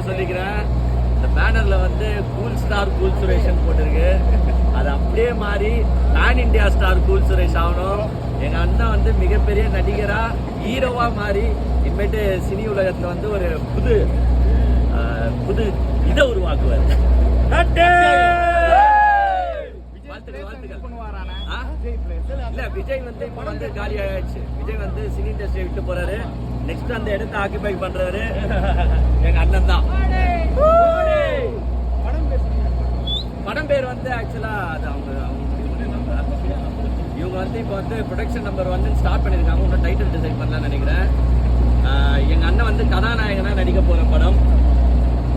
ஒன்று சொல்லிக்கிறேன் இந்த பேனரில் வந்து கூல் ஸ்டார் கூல் சுரேஷன் போட்டிருக்கு. அது அப்படியே மாறி pan India star Cool Suresh ஆகணும். எங்க அண்ணன் வந்து மிகப்பெரிய நடிகரா ஹீரோவா மாறி இனிமேட்டு சினி உலகத்துல வந்து ஒரு புது புது இதை உருவாக்குவார். இல்ல விஜய் வந்து இப்ப வந்து காலி ஆயிடுச்சு விஜய் வந்து சினி இண்டஸ்ட்ரியை விட்டு போறாரு. நெக்ஸ்ட் அந்த இடத்தை ஆக்கிபை பண்றாரு. எங்க அண்ணன் தான். படம் பேர் வந்து ஆக்சுவலா அது அவங்க. இவங்க வந்து இப்போ வந்து ப்ரொடக்ஷன் நம்பர் வந்து ஸ்டார்ட் பண்ணிருக்காங்க இன்னும் டைட்டில் டிசைட் பண்ணலாம்னு நினைக்கிறேன். எங்க அண்ணன் வந்து கதாநாயகனா நடிக்க போற படம்.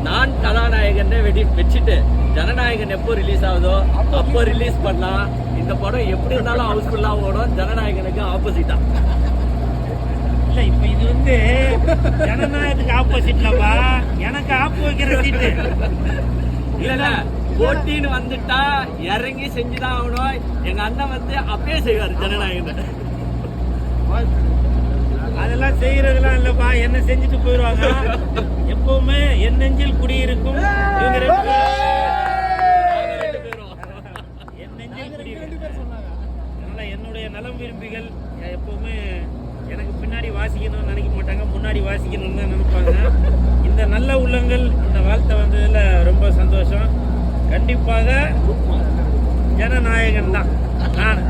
நான் கதாநாயகன் வெடி வச்சுட்டு ஜனநாயகன் எப்போ ரிலீஸ் ஆகுதோ அப்போ ரிலீஸ் பண்ணலாம். இந்த படம் எப்படி இருந்தாலும் ஹவுஸ்ஃபுல்லா ஓடும். ஜனநாயகனுக்கு ஆப்போசிட்டா இல்ல இப்ப இது வந்து ஜனநாயகத்துக்கு ஆப்போசிட்லப்பா எனக்கு ஆப்பு வைக்கிற சீட்டு இல்ல இல்ல போட்டின்னு வந்துட்டா இறங்கி செஞ்சுதான் ஆகணும். எங்க அண்ணன் வந்து அப்பயே செய்வாரு ஜனநாயகன். அதெல்லாம் செய்யறதெல்லாம் இல்லப்பா. என்ன செஞ்சுட்டு போயிடுவாங்க? எப்பவுமே என் நெஞ்சில் குடியிருக்கும் இவங்க ரெண்டு பேரும். நாங்க ரெண்டு பேரும். என் நெஞ்சில் குடியிருக்கும் என்னுடைய நலம் விரும்பிகள் எப்பவுமே எனக்கு பின்னாடி வாசிக்கணும்னு நினைக்க மாட்டாங்க முன்னாடி வாசிக்கணும்னு தான் நினைப்பாங்க. இந்த நல்ல உள்ளங்கள் இந்த வாழ்த்தை வந்ததுல ரொம்ப சந்தோஷம். கண்டிப்பாக ஜனநாயகன் தான் நான்